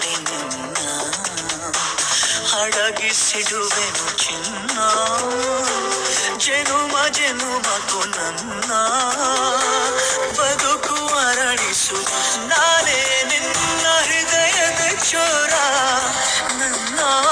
ನಿನ್ನ ಅಡಗಿಸಿಡುವೆನು ಚಿನ್ನ. ಜನುಮ ಜನುಮಕು ನನ್ನ ಬದುಕು ಅರಳಿಸು ನಾನೇ ನಿನ್ನ ಹೃದಯದ ಚೋರ. ನನ್ನಾಳೆ